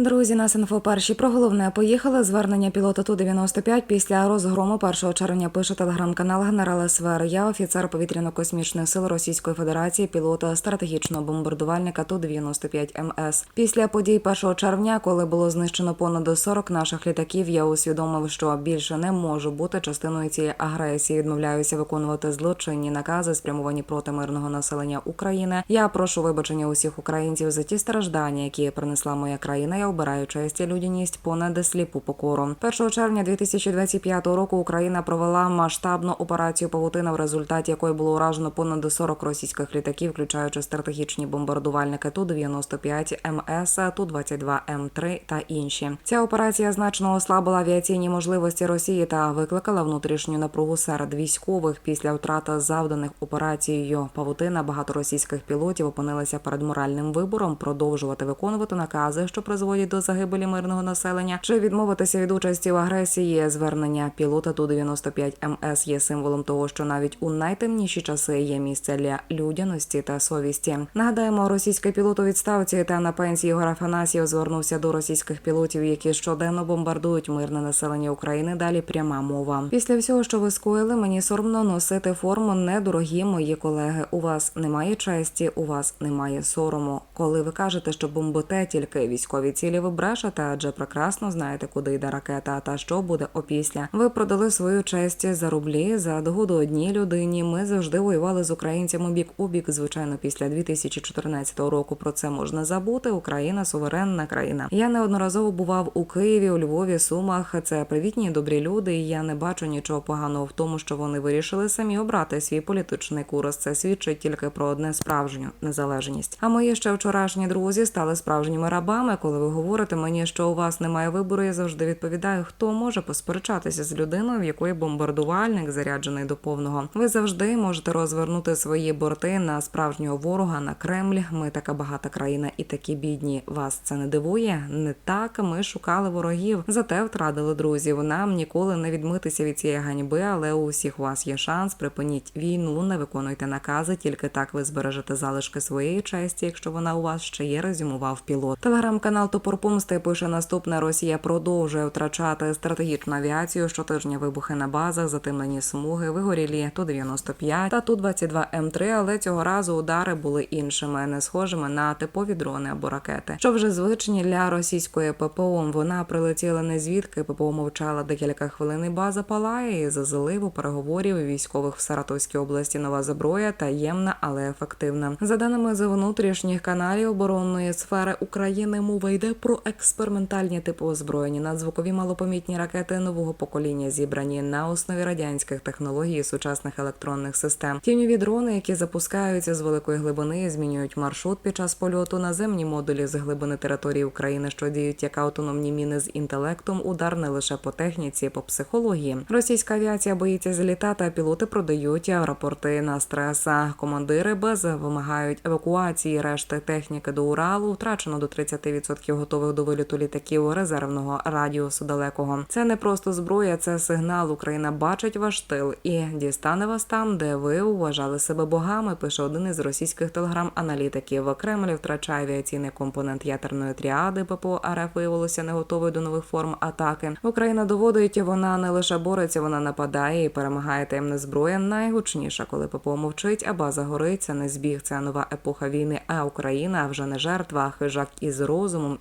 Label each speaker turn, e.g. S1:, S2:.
S1: Друзі, нас інфо перші про головне поїхали. Звернення пілота ту 95 після розгрому 1 червня пише телеграм-канал генерала СВР. Я офіцер повітряно-космічних сил Російської Федерації, пілота стратегічного бомбардувальника ту 95 МС. Після подій 1 червня, коли було знищено понад 40 наших літаків, я усвідомив, що більше не можу бути частиною цієї агресії. Відмовляюся виконувати злочинні накази, спрямовані проти мирного населення України. Я прошу вибачення усіх українців за ті страждання, які принесла моя країна. Я обираю честь і людяність понад сліпу покору. 1 червня 2025 року Україна провела масштабну операцію Павутина, в результаті якої було уражено понад 40 російських літаків, включаючи стратегічні бомбардувальники ту 95 МС, ту 22 М3 та інші. Ця операція значно ослабила авіаційні можливості Росії та викликала внутрішню напругу серед військових після втрати завданих операцією Павутина. Багато російських пілотів опинилися перед моральним вибором продовжувати виконувати накази, що призводять до загибелі мирного населення, чи відмовитися від участі в агресії. Звернення пілота ту 95 МС є символом того, що навіть у найтемніші часи є місце для людяності та совісті. Нагадаємо, російський пілот у відставці та на пенсії Ігор Афанасьєв звернувся до російських пілотів, які щоденно бомбардують мирне населення України. Далі пряма мова. Після всього, що ви скоїли, мені соромно носити форму. Недорогі мої колеги. У вас немає честі, у вас немає сорому. Коли ви кажете, що бомбите тільки військові цілі, ви брешете, адже прекрасно знаєте, куди йде ракета та що буде опісля. Ви продали свою честь за рублі за догоду одній людині. Ми завжди воювали з українцями бік у бік. Звичайно, після 2014 року про це можна забути. Україна суверенна країна. Я неодноразово бував у Києві, у Львові, Сумах. Це привітні добрі люди. І я не бачу нічого поганого в тому, що вони вирішили самі обрати свій політичний курс. Це свідчить тільки про одне справжню незалежність. А мої ще вчорашні друзі стали справжніми рабами. Коли ви говорите мені, що у вас немає вибору, я завжди відповідаю, хто може посперечатися з людиною, в якої бомбардувальник заряджений до повного. Ви завжди можете розвернути свої борти на справжнього ворога на Кремль. Ми така багата країна і такі бідні. Вас це не дивує? Не так. Ми шукали ворогів, зате втратили друзів. Нам ніколи не відмитися від цієї ганьби, але у всіх вас є шанс. Припиніть війну, не виконуйте накази. Тільки так ви збережете залишки своєї честі, якщо вона у вас ще є. Резюмував пілот. Телеграм-канал Топор Помсти пише наступне: Росія продовжує втрачати стратегічну авіацію. Щотижня вибухи на базах, затемнені смуги, вигорілі ту 95 та ту 22 М3, але цього разу удари були іншими, не схожими на типові дрони або ракети. Що вже звичні для російської ППО. Вона прилетіла не звідки. ППО мовчала декілька хвилин. і База палає і за заливу переговорів військових в Саратовській області. Нова зброя таємна, але ефективна. За даними з внутрішніх каналів оборонної сфери України, мова йде про експериментальні типи озброєння, надзвукові малопомітні ракети нового покоління, зібрані на основі радянських технологій і сучасних електронних систем. Тіньові дрони, які запускаються з великої глибини, змінюють маршрут під час польоту. Наземні модулі з глибини території України, що діють як автономні міни з інтелектом, удар не лише по техніці, по психології. Російська авіація боїться злітати, а пілоти продають рапорти на стреса. Командири без вимагають евакуації решти техніки до Уралу. Втрачено до 30% готових до виліту літаків резервного радіусу далекого. Це не просто зброя, це сигнал. Україна бачить ваш тил і дістане вас там, де ви вважали себе богами. Пише один із російських телеграм-аналітиків. Кремль втрачає авіаційний компонент ядерної тріади. ППО РФ виявилося не готовою до нових форм атаки. Україна доводить, вона не лише бореться, вона нападає і перемагає таємна зброя. Найгучніша, коли ППО мовчить, а база горить. Це не збіг, це нова епоха війни. А Україна вже не жертва, а хижак із розумом